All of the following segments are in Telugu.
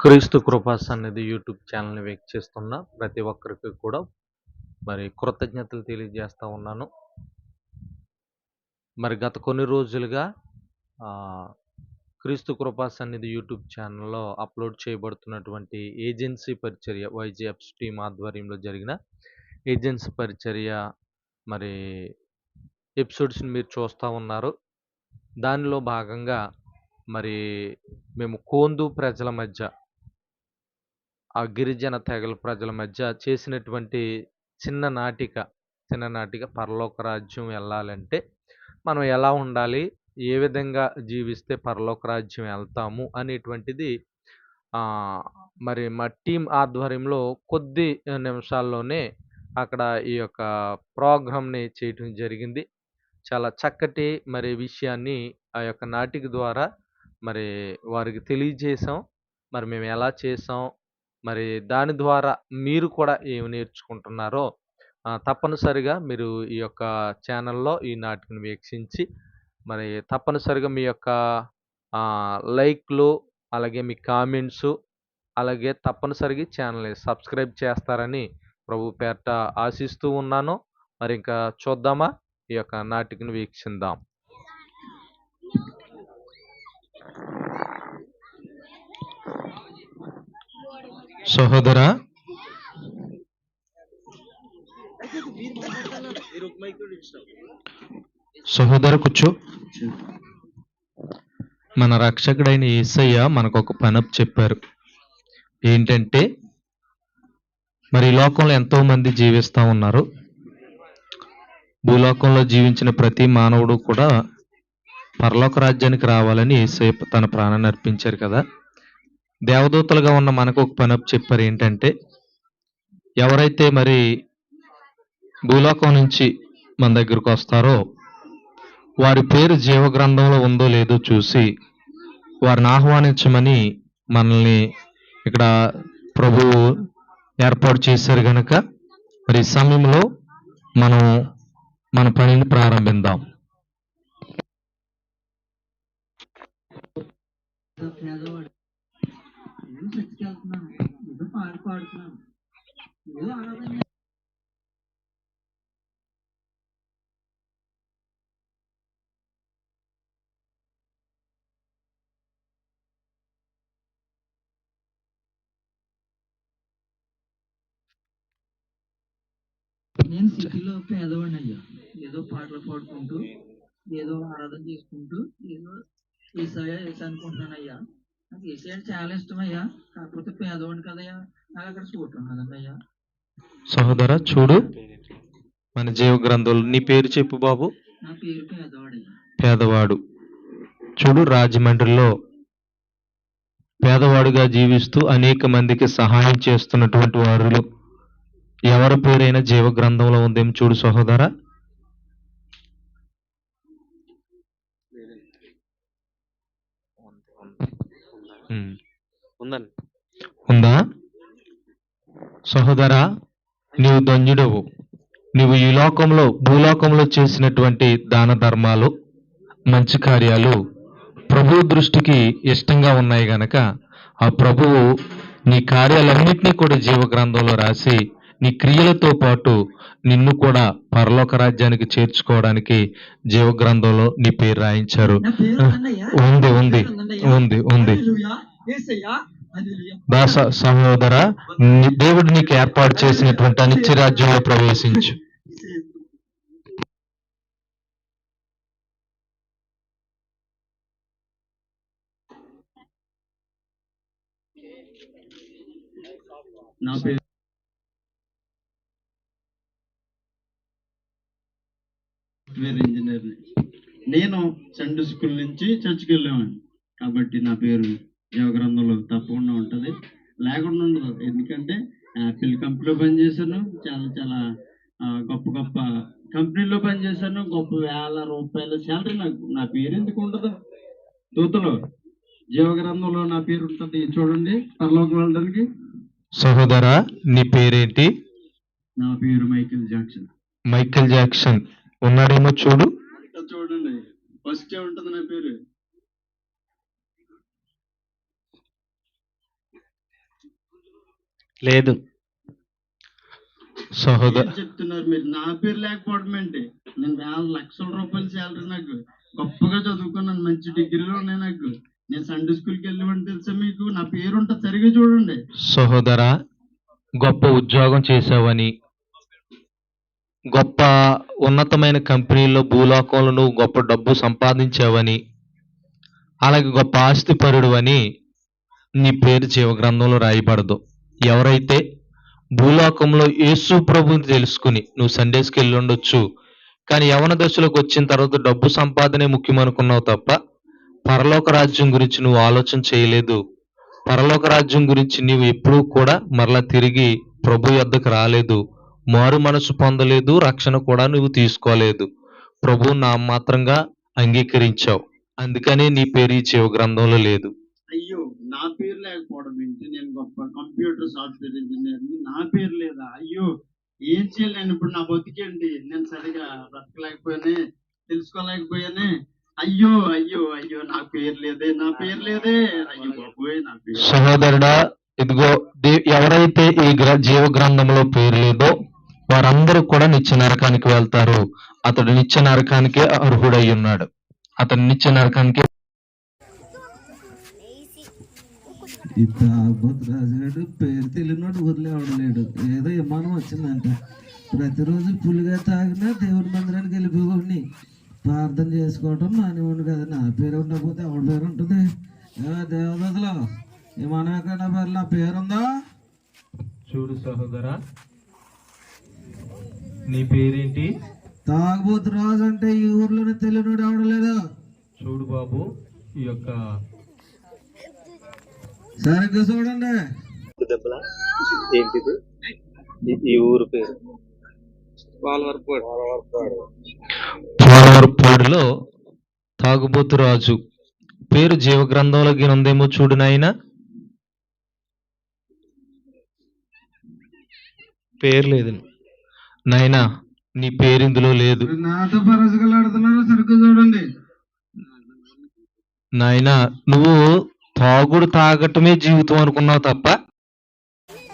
క్రీస్తు కృపా సన్నిధి యూట్యూబ్ ఛానల్ని వీక్షిస్తున్న ప్రతి ఒక్కరికి కూడా మరి కృతజ్ఞతలు తెలియజేస్తూ ఉన్నాను. మరి గత కొన్ని రోజులుగా క్రీస్తు కృపా సన్నిధి యూట్యూబ్ ఛానల్లో అప్లోడ్ చేయబడుతున్నటువంటి ఏజెన్సీ పరిచర్య వైజీఎఫ్స్ టీమ్ ఆధ్వర్యంలో జరిగిన ఏజెన్సీ పరిచర్య మరి ఎపిసోడ్స్ని మీరు చూస్తూ ఉన్నారు. దానిలో భాగంగా మరి మేము కోందు ప్రజల మధ్య ఆ గిరిజన తెగల ప్రజల మధ్య చేసినటువంటి చిన్న నాటిక చిన్న నాటిక పరలోక రాజ్యం వెళ్ళాలంటే మనం ఎలా ఉండాలి? ఏ విధంగా జీవిస్తే పరలోక రాజ్యం వెళ్తాము? అనేటువంటిది మరి మా టీం ఆధ్వర్యంలో కొద్ది నిమిషాల్లోనే అక్కడ ఈ యొక్క ప్రోగ్రామ్ని చేయటం జరిగింది. చాలా చక్కటి మరి విషయాన్ని ఆ యొక్క నాటిక ద్వారా మరి వారికి తెలియజేసాం మరి మేము ఎలా చేసాం మరి దాని ద్వారా మీరు కూడా ఏమి నేర్చుకుంటున్నారో ఆ, తప్పనిసరిగా మీరు ఈ యొక్క ఛానల్లో ఈ నాటికను వీక్షించి మరి తప్పనిసరిగా మీ యొక్క ఆ, లైక్లు అలాగే మీ కామెంట్స్ అలాగే తప్పనిసరిగా ఈ ఛానల్ని సబ్స్క్రైబ్ చేస్తారని ప్రభు పేరట ఆశిస్తూ ఉన్నాను. మరి ఇంకా చూద్దామా? ఈ యొక్క నాటికను వీక్షిద్దాం సహోదరా సహోదర కూర్చో. మన రక్షకుడైన యేసయ్య మనకు ఒక పనప్ చెప్పారు. ఏంటంటే మరి ఈ లోకంలో ఎంతో మంది జీవిస్తూ ఉన్నారు. భూలోకంలో జీవించిన ప్రతి మానవుడు కూడా పరలోక రాజ్యానికి రావాలని ఏసయ్య తన ప్రాణాన్ని అర్పించారు కదా. దేవదూతలుగా ఉన్న మనకు ఒక పని చెప్పారు ఏంటంటే ఎవరైతే మరి భూలోకం నుంచి మన దగ్గరకు వస్తారో వారి పేరు జీవ గ్రంథంలో ఉందో లేదో చూసి వారిని ఆహ్వానించమని మనల్ని ఇక్కడ ప్రభువు ఏర్పాటు చేశారు గనక మరి సమయంలో మనం మన పనిని ప్రారంభిద్దాం. పేదవాడు ఏదో చర్చికి వెళ్తున్నాను ఏదో పాడు పాడుతున్నాను. ఏదో ఆరాధన నేను సిటీలో పేదవాడిని అయ్యా ఏదో పాటలు పాడుకుంటూ ఏదో ఆరాధన చేసుకుంటూ ఏదో ఈసాయ ఏసా అనుకుంటున్నాను అయ్యా నాకు ఏసీ అంటే చాలా ఇష్టం అయ్యా కాకపోతే పేదవాడిని కదయ్యా. నాకు అక్కడ సహోదర చూడు. మన జీవ గ్రంథంలో నీ పేరు చెప్పు బాబు. నా పేరు పేదవాడయ్యా. పేదవాడు. చూడు రాజమండ్రిలో పేదవాడుగా జీవిస్తూ అనేక మందికి సహాయం చేస్తున్నటువంటి వారిలో ఎవరి పేరైనా జీవ గ్రంథంలో ఉందేమో చూడు సహోదర. ఉమ్. ఉందండి. ఉందా? సహోదరా నీవు ధన్యుడవు. నీవు ఈ లోకంలో భూలోకంలో చేసినటువంటి దాన ధర్మాలు మంచి కార్యాలు ప్రభు దృష్టికి ఇష్టంగా ఉన్నాయి గనక ఆ ప్రభువు నీ కార్యాలన్నింటినీ కూడా జీవ గ్రంథంలో రాసి నీ క్రియలతో పాటు నిన్ను కూడా పరలోక రాజ్యానికి చేర్చుకోవడానికి జీవ గ్రంథంలో నీ పేరు రాయించారు ఉంది ఉంది. ఉంది ఉంది. దాస సహోదర దేవుడు నీకు ఏర్పాటు చేసినటువంటి అనిత్య రాజ్యంలో ప్రవేశించు. నా పేరు సాఫ్ట్వేర్ ఇంజనీర్ని నేను సండే స్కూల్ నుంచి చర్చికి వెళ్ళేవాడిని. కాబట్టి నా పేరు జీవగ్రంథంలో తప్పకుండా ఉంటుంది. లేకుండా ఉండదు. ఎందుకంటే యాపిల్ కంపెనీలో పనిచేశాను. చాలా చాలా గొప్ప గొప్ప కంపెనీలో పనిచేశాను. గొప్ప వేల రూపాయల శాలరీ నాకు. నా పేరు ఎందుకు ఉండదు? దూతలో జీవగ్రంథంలో నా పేరు ఉంటుంది. చూడండి పరలోకి వెళ్ళడానికి. సహోదర నీ పేరేంటి? నా పేరు మైకేల్ జాక్సన్. Michael Jackson. ఉన్నాడేమో చూడు. చూడండి. ఫస్ట్ ఉంటుంది నా పేరు? లేదు. సహోదర చెప్తున్నారు మీరు? నా పేరు లేకపోవడం ఏంటి? నేను వేల లక్షల రూపాయలు శాలరీ నాకు. గొప్పగా చదువుకున్నాను. మంచి డిగ్రీలు ఉన్నాయి నాకు. నేను సండే స్కూల్కి వెళ్ళివ్వండి తెలుసా మీకు? నా పేరు ఉంటుంది సరిగా చూడండి. సహోదర గొప్ప ఉద్యోగం చేసావని గొప్ప ఉన్నతమైన కంపెనీల్లో భూలోకంలో నువ్వు గొప్ప డబ్బు సంపాదించావని అలాగే గొప్ప ఆస్తిపరుడు అని నీ పేరు జీవగ్రంథంలో రాయబడదు. ఎవరైతే భూలోకంలో యేసు ప్రభుని తెలుసుకుని నువ్వు సండేస్కి వెళ్ళి ఉండొచ్చు కానీ యవన దశలోకి వచ్చిన తర్వాత డబ్బు సంపాదనే ముఖ్యం అనుకున్నావు తప్ప పరలోక రాజ్యం గురించి నువ్వు ఆలోచన చేయలేదు. పరలోక రాజ్యం గురించి నీవు ఎప్పుడూ కూడా మరలా తిరిగి ప్రభు యొద్దకు రాలేదు. మారు మనసు పొందలేదు రక్షణ కూడా నువ్వు తీసుకోలేదు. ప్రభు నా మాత్రంగా అంగీకరించావు. అందుకనే నీ పేరు ఈ జీవ గ్రంథంలో లేదు. అయ్యో నా పేరు లేకపోవడం ఏంటి? నేను గొప్ప కంప్యూటర్ సాఫ్ట్వేర్ ఇంజనీర్ నా. పేరు లేదా? అయ్యో ఏం చేయలేను. ఇప్పుడు నా బతికేంటి? నేను సరిగా బ్రతకలేకపోయానే తెలుసుకోలేకపోయానే. అయ్యో అయ్యో అయ్యో నా పేరు లేదే నా పేరు లేదే. అయ్యో బాబోయ్ నా పేరు సహోదరుడా ఇదిగో ఎవరైతే ఈ జీవ గ్రంథంలో పేరు లేదో వారందరూ కూడా నిత్య నరకానికి వెళ్తారు. అతడు నిత్య నరకానికే అర్హుడై ఉన్నాడు. అతడు నిత్య నరకానికి రాజుగాడు పేరు తెలియనోడు వదిలేవాడు లేడు. ఏదో విమానం వచ్చిందంట. ప్రతిరోజు పులిగా తాగినా దేవుడి మందిరానికి వెళ్ళిపోయి ప్రార్థన చేసుకోవటం మానేవాడు కదా. నా పేరు ఉండకపోతే ఎవరి పేరు ఉంటుంది? దేవదలో విమానం ఎక్కడ పేరు నా పేరుందా? చూడు సహోదరా నీ పేరేంటి? తాగుబోతు రాజు అంటే ఈ ఊర్లోనే తెలియనోడు లేదు చూడు బాబు ఈ యొక్క సరిగ్గా చూడండి. ఏంటిది? ఈ ఊరు పేరు? పోలవరపాడులో తాగుబోతు రాజు. పేరు జీవ గ్రంథంలో ఉందేమో చూడు నాయనా. పేరు లేదు. నాయనా నీ పేరు ఇందులో లేదు నాతో పరసగలాడుతున్నారు సరిగ్గా చూడండి. నాయనా నువ్వు తాగుడు తాగటమే జీవితం అనుకున్నావు తప్ప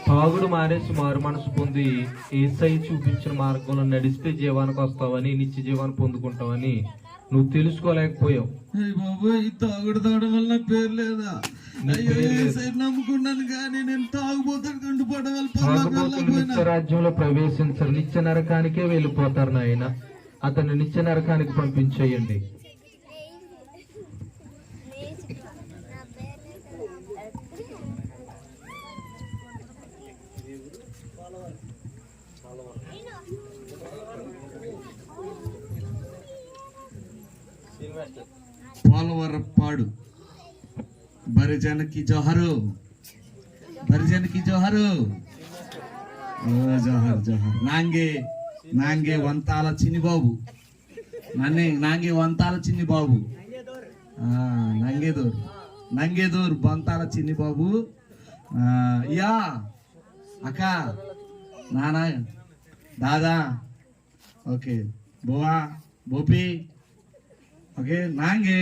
తాగుడు మానేసి మారు మనసు పొంది ఏసై చూపించిన మార్గంలో నడిస్తే జీవానికి వస్తావని నిత్య జీవాన్ని పొందుకుంటావని నువ్వు తెలుసుకోలేకపోయావు. బాబోయ్ తాగుడు తాగడం వల్ల పేరు లేదా? నమ్ముకున్నాను కానీ నేను రాజ్యంలో ప్రవేశించరు. నిత్య నరకానికే వెళ్ళిపోతారు నాయన. అతన్ని నిత్య నరకానికి పంపించేయండి. పోలవరపాడు బరిజనకి జోహరు. బరిజనకి జోహరు. ఓ జోహర్ జోహర్. నాంగే నాంగే వంతాల చిన్ని బాబు నన్నే నాంగే వంతాల చిన్ని బాబు ఆ, నంగేదూర్. నంగేదూర్ వంతాల చిన్ని బాబు యా అక్క నానా దాదా ఓకే. బోవా బోపి ఓకే నాంగే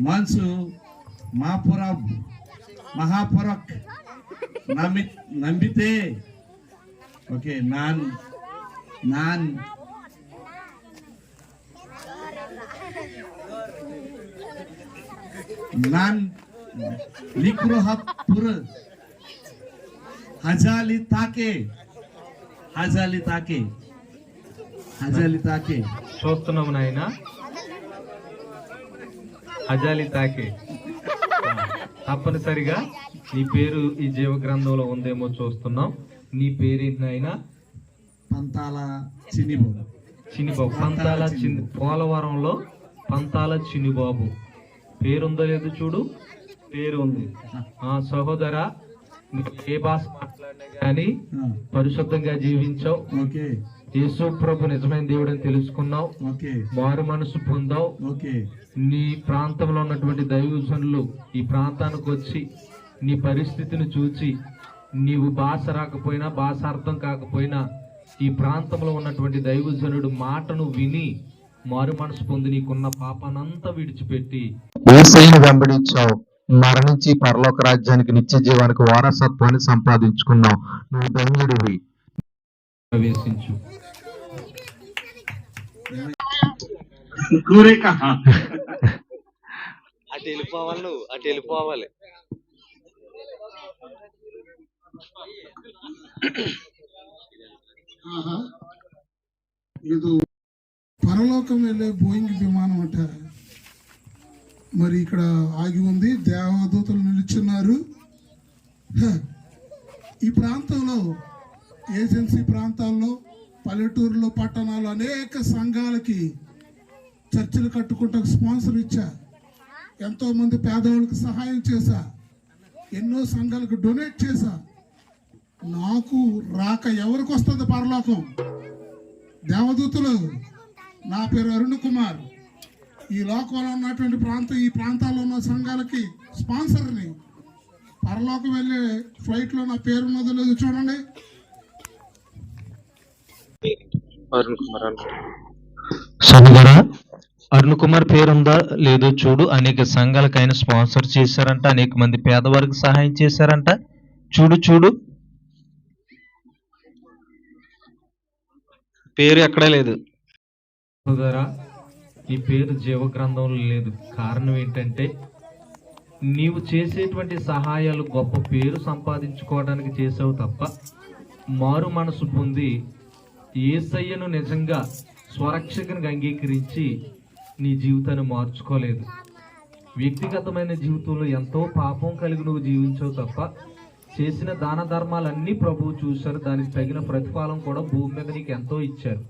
మన్సు మహాపుర మహాపురక్ నమి నంబితే ఓకే నాన్ నాన్ నాన్ లిక్రోహపుర హజాలి తాకే హజాలి తాకే హజాలి తాకే చూస్తున్నాము నాయన అజాలి తాకే. తప్పనిసరిగా నీ పేరు ఈ జీవ గ్రంథంలో ఉందేమో చూస్తున్నాం. నీ పేరేంటి నాయన? పంతాల చినిబాబు చిన్నిబాబు. పంతాల చిన్ని పోలవరంలో పంతాల చిన్నిబాబు. పేరుందో లేదు చూడు. పేరు ఉంది. ఆ సహోదర ఏ భాష మాట్లాడినా కానీ పరిశుద్ధంగా జీవించావు. ఓకే. యేసు ప్రభు నిజమైన దేవుడని తెలుసుకున్నావు. ఓకే. మారు మనసు పొందావు. ఓకే. నీ ప్రాంతంలో ఉన్నటువంటి దైవజనులు ఈ ప్రాంతానికి వచ్చి నీ పరిస్థితిని చూచి నీవు భాష రాకపోయినా భాష అర్థం కాకపోయినా ఈ ప్రాంతంలో ఉన్నటువంటి దైవజనుడు మాటను విని మారు మనసు పొంది నీకున్న పాపానంతా విడిచిపెట్టి ఏసైని వెంబడించావు. మరణించి పరలోక రాజ్యానికి నిత్య జీవానికి వారసత్వాన్ని సంపాదించుకున్నావు. నువ్వు ధన్యుడివి. ప్రవేశించు. అటు వెళ్ళిపోవాలి నువ్వు అటు వెళ్ళిపోవాలి. ఆహా. ಇದು పరలోకం వెళ్ళే బోయింగ్ విమానం అట. మరి ఇక్కడ ఆగి ఉంది దేవదూతలు నిలుచున్నారు. హ, ఈ ప్రాంతంలో ఏజెన్సీ ప్రాంతాల్లో పల్లెటూరులో పట్టణాలు అనేక సంఘాలకి చర్చలు కట్టుకుంటూ స్పాన్సర్ ఇచ్చా. ఎంతోమంది పేదవాళ్ళకి సహాయం చేశా. ఎన్నో సంఘాలకు డొనేట్ చేశా. నాకు రాక ఎవరికి వస్తుంది పరలోకం? దేవదూతులు నా పేరు అరుణ్ కుమార్. ఈ లోకంలో ఉన్నటువంటి ప్రాంతం ఈ ప్రాంతాల్లో ఉన్న సంఘాలకి స్పాన్సర్ని. పరలోకం వెళ్ళే ఫ్లైట్లో నా పేరు ఉన్నదో లేదో చూడండి. అరుణ్ కుమార్ అరుణ్ సోదరా అరుణ్ కుమార్ పేరుందా లేదో చూడు. అనేక సంఘాలకు ఆయన స్పాన్సర్ చేశారంట. అనేక మంది పేదవారికి సహాయం చేశారంట. చూడు చూడు. పేరు ఎక్కడా లేదు. సోదరా ఈ పేరు జీవగ్రంథంలో లేదు. కారణం ఏంటంటే నీవు చేసేటువంటి సహాయాలు గొప్ప పేరు సంపాదించుకోవడానికి చేసావు తప్ప మారు మనసు పొంది ఏసయ్యను నిజంగా స్వరక్షకునికి అంగీకరించి నీ జీవితాన్ని మార్చుకోలేదు. వ్యక్తిగతమైన జీవితంలో ఎంతో పాపం కలిగి నువ్వు జీవించావు తప్ప చేసిన దాన ధర్మాలన్నీ ప్రభువు చూశారు. దానికి తగిన ప్రతిఫలం కూడా భూమి మీద నీకు ఎంతో ఇచ్చారు.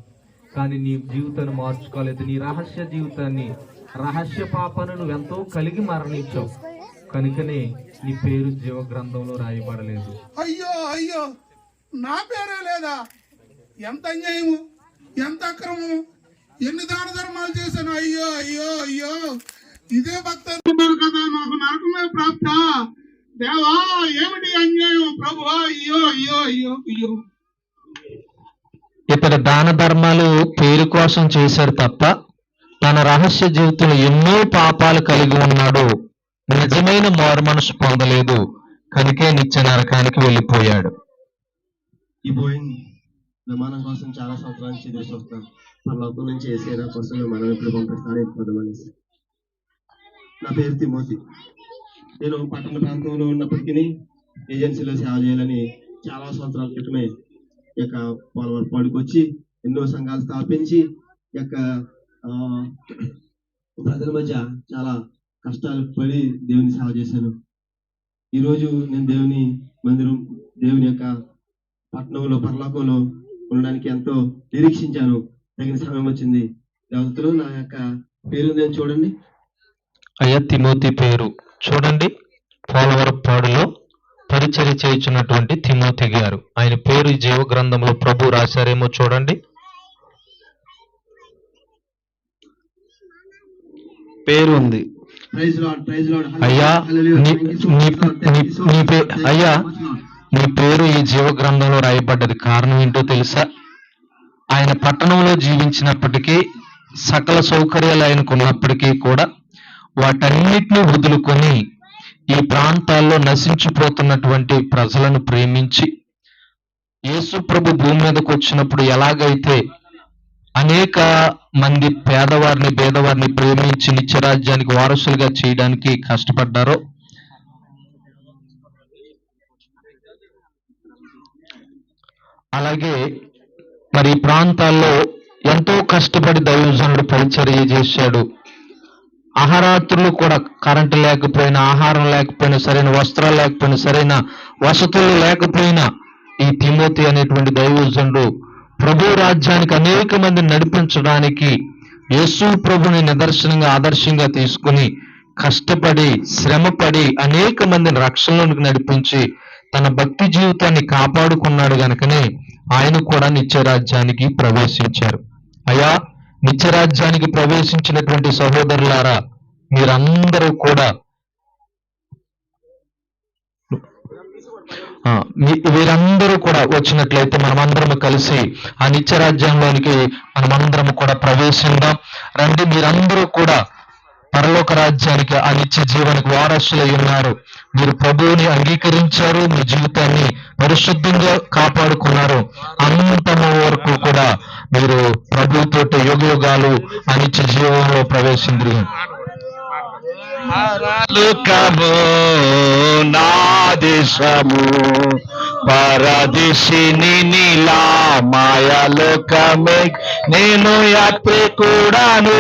కానీ నీ జీవితాన్ని మార్చుకోలేదు. నీ రహస్య జీవితాన్ని రహస్య పాపాన్ని నువ్వు ఎంతో కలిగి మరణించావు. కనుకనే నీ పేరు జీవ గ్రంథంలో రాయబడలేదు. అయ్యో అయ్యో నా పేరే లేదా? ఎంత అన్యాయము? ఎంత అక్రమము? ఎన్ని దాన ధర్మాలు చేశాను? అయ్యో అయ్యో అయ్యో. ఇదే భక్త కదా నాకు నరకమే ప్రాప్త. దేవా ఏమిటి అన్యాయం? ప్రభు అయ్యో అయ్యో అయ్యో అయ్యో. ఇతడు దాన ధర్మాలు పేరు కోసం చేశాడు తప్ప తన రహస్య జీవితంలో ఎన్నో పాపాలు కలిగి ఉన్నాడు. నిజమైన మారు మనసు పొందలేదు. కనుకే నిత్య నరకానికి వెళ్ళిపోయాడు. విమానం కోసం చాలా సంవత్సరాల నుంచి ఎదురు చూస్తాను పరలోకం నుంచి ఏసైనా కోసం మనం ఎప్పుడు పంపిస్తాను వెళ్ళిపోదామనేసి నా పేరు తిమోతి. నేను పట్టణ ప్రాంతంలో ఉన్నప్పటికీ ఏజెన్సీలో సేవ చేయాలని చాలా సంవత్సరాల క్రితమే ఈ యొక్క పోలవరం పాడుకొచ్చి ఎన్నో సంఘాలు స్థాపించి ఈ యొక్క ప్రజల మధ్య చాలా కష్టాలు పడి దేవుని సేవ చేశాను. ఈరోజు నేను దేవుని మందిరం దేవుని యొక్క పట్టణంలో పర్లోకంలో ఉండడానికి ఎంతో నిరీక్షించాను. తగిన సమయం వచ్చింది. దేవతలు నా యొక్క పేరు నేను చూడండి. అయ్యా తిమోతి పేరు. చూడండి. పోలవరం పాడులో పరిచర్య చేయుచున్నటువంటి తిమోతి గారు. ఆయన పేరు ఈ జీవ గ్రంథంలో ప్రభు రాశారేమో చూడండి. పేరు ఉంది. అయ్యా, అయ్యా, నీ పేరు ఈ జీవ గ్రంథంలో రాయబడ్డది. కారణం ఏంటో తెలుసా? ఆయన పట్టణంలో జీవించినప్పటికీ సకల సౌకర్యాలు ఆయనకు ఉన్నప్పటికీ కూడా వాటన్నిటిని వదులుకొని ఈ ప్రాంతాల్లో నశించిపోతున్నటువంటి ప్రజలను ప్రేమించి యేసు ప్రభు భూమి మీదకు వచ్చినప్పుడు ఎలాగైతే అనేక మంది పేదవారిని పేదవారిని ప్రేమించి నిత్యరాజ్యానికి వారసులుగా చేయడానికి కష్టపడ్డారో అలాగే మరి ప్రాంతాల్లో ఎంతో కష్టపడి దైవజనుడు పరిచర్య చేశాడు. ఆహారాత్రులు కూడా కరెంటు లేకపోయినా ఆహారం లేకపోయినా సరైన వస్త్రాలు లేకపోయినా సరైన వసతులు లేకపోయినా ఈ తిమోతి అనేటువంటి దైవజనుడు ప్రభు రాజ్యానికి అనేక మందిని నడిపించడానికి యేసు ప్రభుని నిదర్శనంగా ఆదర్శంగా తీసుకుని కష్టపడి శ్రమపడి అనేక మందిని రక్షణలోనికి నడిపించి తన భక్తి జీవితాన్ని కాపాడుకున్నాడు గనుకనే ఆయన కూడా నిత్యరాజ్యానికి ప్రవేశించారు. అయా నిత్యరాజ్యానికి ప్రవేశించినటువంటి సహోదరులారా మీరందరూ కూడా వీరందరూ కూడా వచ్చినట్లయితే మనమందరం కలిసి ఆ నిత్యరాజ్యంలోనికి మనమందరం కూడా ప్రవేశిందాం. రండి మీరందరూ కూడా పరలోక రాజ్యానికి ఆ నిత్య జీవనకు వారసులై ఉన్నారు. మీరు ప్రభువుని అంగీకరించారు మీ జీవితాన్ని పరిశుద్ధంగా కాపాడుకున్నారు. అంతమ వరకు కూడా మీరు ప్రభుతోటి యుగ యుగాలు ఆ నిత్య జీవంలో ప్రవేశింది పరలోకము నా దేశము పరదేశిని నీలా మాయలోకమే నేను యాత్రికుడాను.